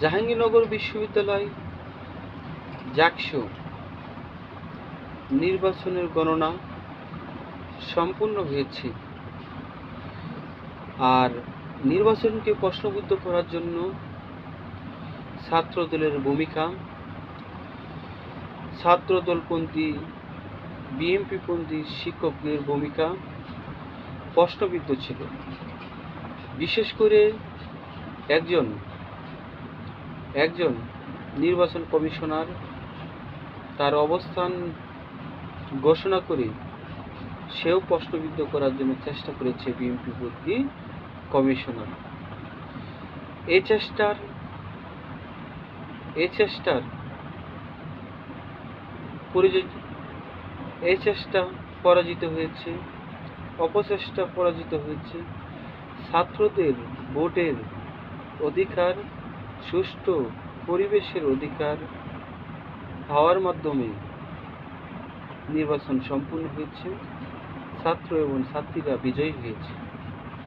জাহাঙ্গীরনগর বিশ্ববিদ্যালয়, জাকসু, নির্বাচনের গণনা সম্পূর্ণ হয়েছে। আর নির্বাচনকে প্রশ্নবিদ্ধ করার জন্য ছাত্রদলের ভূমিকা, ছাত্রদলপন্থী বিএনপিপন্থী শিক্ষকদের ভূমিকা প্রশ্নবিদ্ধ ছিল। বিশেষ করে একজন একজন নির্বাচন কমিশনার তার অবস্থান ঘোষণা করে সেও প্রশ্নবিদ্ধ করার জন্য চেষ্টা করেছে বিএনপি পন্থী কমিশনার। এই চেষ্টার এই চেষ্টার পরিযোজ এই চেষ্টা পরাজিত হয়েছে, অপচেষ্টা পরাজিত হয়েছে। ছাত্রদের ভোটের অধিকার সুষ্ঠু পরিবেশের অধিকার হওয়ার মাধ্যমে নির্বাচন সম্পূর্ণ হয়েছে। ছাত্র এবং ছাত্রীরা বিজয়ী হয়েছে।